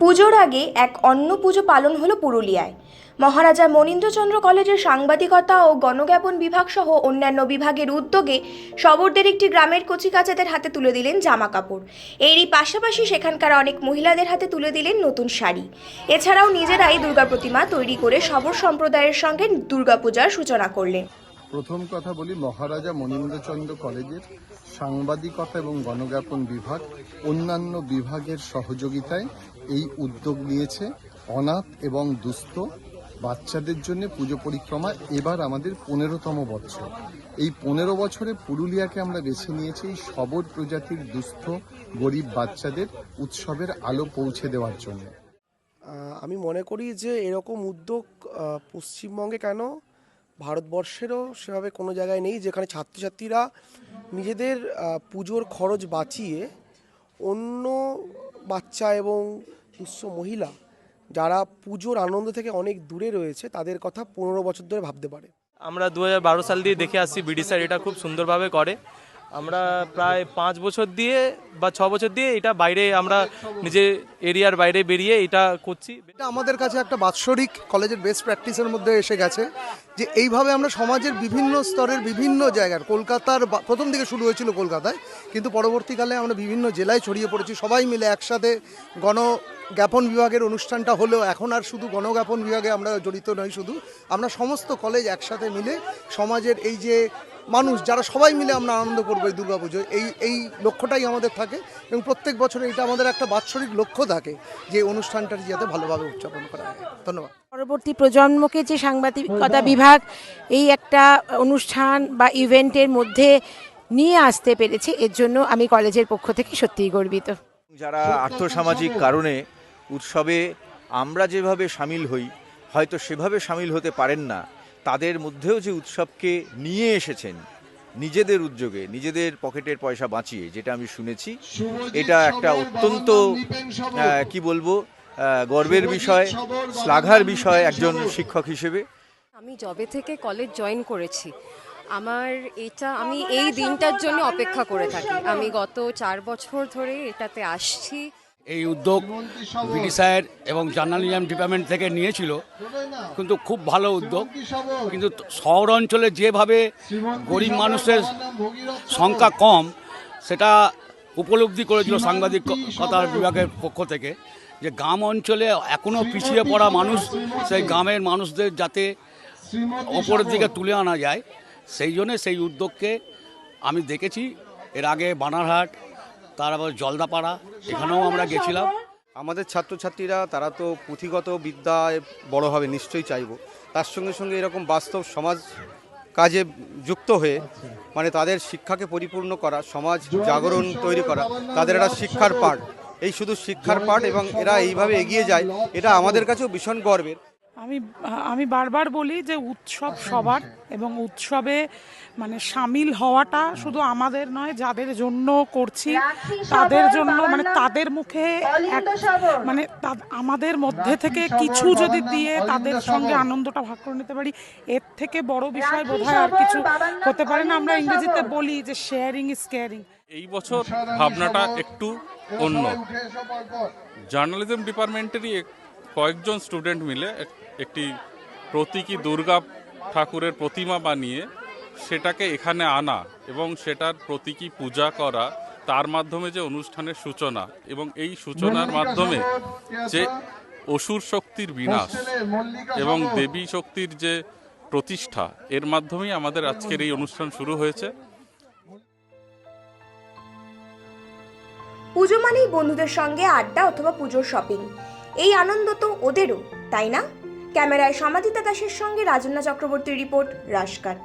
পুজোর আগে এক অন্য পুজো পালন হলো পুরুলিয়ায়। মহারাজা মনীন্দ্রচন্দ্র কলেজের সাংবাদিকতা ও গণজ্ঞাপন বিভাগ সহ অন্যান্য বিভাগের উদ্যোগে শবরদের একটি গ্রামের কচিকাচাদের হাতে তুলে দিলেন জামা কাপড়। এরই পাশাপাশি সেখানকার অনেক মহিলাদের হাতে তুলে দিলেন নতুন শাড়ি। এছাড়াও নিজেরাই দুর্গা প্রতিমা তৈরি করে শবর সম্প্রদায়ের সঙ্গে দুর্গাপূজার সূচনা করলেন। প্রথম কথা বলি, মহারাজা মনীন্দ্রচন্দ্র কলেজের সাংবাদিকতা এবং গণজ্ঞাপন বিভাগ অন্যান্য বিভাগের সহযোগিতায় এই উদ্যোগ নিয়েছে। অনাথ এবং দুস্থ বাচ্চাদের জন্য পুজো পরিক্রমা এবার আমাদের পনেরোতম বছর। এই পনেরো বছরে পুরুলিয়াকে আমরা বেছে নিয়েছি এই সবর প্রজাতির দুস্থ, গরিব বাচ্চাদের উৎসবের আলো পৌঁছে দেওয়ার জন্য। আমি মনে করি যে এরকম উদ্যোগ পশ্চিমবঙ্গে কেন ভারতবর্ষেরও সেভাবে কোনো জায়গায় নেই যেখানে ছাত্রছাত্রীরা নিজেদের পুজোর খরচ বাঁচিয়ে অন্য বাচ্চা এবং দুঃস্থ মহিলা যারা পুজোর আনন্দ থেকে অনেক দূরে রয়েছে তাদের কথা পনেরো বছর ধরে ভাবতে পারে। আমরা দু হাজার বারো সাল দিয়ে দেখে আসছি বিডি স্যার এটা খুব সুন্দরভাবে করে। আমরা প্রায় পাঁচ বছর দিয়ে বা ছ বছর দিয়ে এটা বাইরে আমরা নিজের এরিয়ার বাইরে বেরিয়ে এটা করছি। এটা আমাদের কাছে একটা বাৎসরিক কলেজের বেস্ট প্র্যাকটিসের মধ্যে এসে গেছে যে এইভাবে আমরা সমাজের বিভিন্ন স্তরের বিভিন্ন জায়গার, কলকাতার প্রথম দিকে শুরু হয়েছিল কলকাতায়, কিন্তু পরবর্তীকালে আমরা বিভিন্ন জেলায় ছড়িয়ে পড়েছি। সবাই মিলে একসাথে গণ জ্ঞাপন বিভাগের অনুষ্ঠানটা হলেও এখন আর শুধু গণজ্ঞাপন বিভাগে আমরা জড়িত নই, শুধু আমরা সমস্ত কলেজ একসাথে মিলে সমাজের এই যে মানুষ যারা সবাই মিলে আমরা আনন্দ করব এই দুর্গাপুজোয় এই এই লক্ষ্যটাই আমাদের থাকে এবং প্রত্যেক বছর এটা আমাদের একটা বাৎসরিক লক্ষ্য থাকে যে অনুষ্ঠানটার যাতে ভালোভাবে উদযাপন করা হয়। ধন্যবাদ। পরবর্তী প্রজন্মকে যে সাংবাদিকতা বিভাগ এই একটা অনুষ্ঠান বা ইভেন্টের মধ্যে নিয়ে আসতে পেরেছে এর জন্য আমি কলেজের পক্ষ থেকে সত্যিই গর্বিত। যারা আর্থসামাজিক কারণে উৎসবে আমরা যেভাবে সামিল হই হয়তো সেভাবে সামিল হতে পারেন না। তাদের মধ্যেও যে উৎসবকে নিয়ে এসেছেন নিজেদের উদ্যোগে নিজেদের পকেটের পয়সা বাঁচিয়ে যেটা আমি শুনেছি এটা একটা অত্যন্ত কি বলব গর্বের বিষয় শ্লাঘার বিষয় একজন শিক্ষক হিসেবে। আমি জবে থেকে কলেজ জয়েন করেছি। আমার এটা আমি এই দিনটার জন্য অপেক্ষা করে থাকি। আমি গত চার বছর ধরে এটাতে আসছি। এই উদ্যোগ বিডি এবং জার্নালিজম ডিপার্টমেন্ট থেকে নিয়েছিল। কিন্তু খুব ভালো উদ্যোগ। কিন্তু শহর অঞ্চলে যেভাবে গরিব মানুষের সংখ্যা কম, সেটা উপলব্ধি করেছিল সাংবাদিকতার বিভাগের পক্ষ থেকে যে গ্রাম অঞ্চলে এখনও পিছিয়ে পড়া মানুষ, সেই গ্রামের মানুষদের যাতে ওপরের দিকে তুলে আনা যায়, সেই জন্যে সেই উদ্যোগকে আমি দেখেছি। এর আগে বানারহাট তারপর জলদাপাড়া, এখানেও আমরা গেছিলাম। আমাদের ছাত্রছাত্রীরা, তারা তো পুঁথিগত বিদ্যায় বড় হবে, নিশ্চয়ই চাইব। তার সঙ্গে সঙ্গে এরকম বাস্তব সমাজ কাজে যুক্ত হয়ে মানে তাদের শিক্ষাকে পরিপূর্ণ করা, সমাজ জাগরণ তৈরি করা, তাদের একটা শিক্ষার পাঠ। এই শুধু শিক্ষার পাঠ এবং এরা এইভাবে এগিয়ে যায়, এটা আমাদের কাছেও ভীষণ গর্বের। আমি আমি বারবার বলি যে উৎসব সবার এবং উৎসবে মানে সামিল হওয়াটা শুধু আমাদের নয় যাদের জন্য করছি তাদের জন্য মানে তাদের মুখে মানে আমাদের মধ্যে থেকে কিছু যদি দিয়ে তাদের সঙ্গে আনন্দটা ভাগ করে নিতে পারি এর থেকে বড় বিষয় বোধহয় আর কিছু হতে পারে না। আমরা ইংরেজিতে বলি যে শেয়ারিং ইজ কেয়ারিং এই বছর ভাবনাটা একটু অন্য। জার্নালিজম ডিপার্টমেন্টেরই এক- কয়েকজন স্টুডেন্ট মিলে একটি প্রতীকী দুর্গা ঠাকুরের প্রতিমা বানিয়ে সেটাকে এখানে আনা এবং সেটার প্রতীকী পূজা করা তার মাধ্যমে যে অনুষ্ঠানের সূচনা এবং এই সূচনার মাধ্যমে যে অসুর শক্তির বিনাশ এবং দেবী শক্তির যে প্রতিষ্ঠা এর মাধ্যমেই আমাদের আজকের এই অনুষ্ঠান শুরু হয়েছে। পুজো মানেই বন্ধুদের সঙ্গে আড্ডা অথবা পুজোর শপিং। এই আনন্দ তো ওদেরও তাই না? ক্যামেরায় সমাধিতা দাসের সঙ্গে রাজন্না চক্রবর্তীর রিপোর্ট রাশকাট।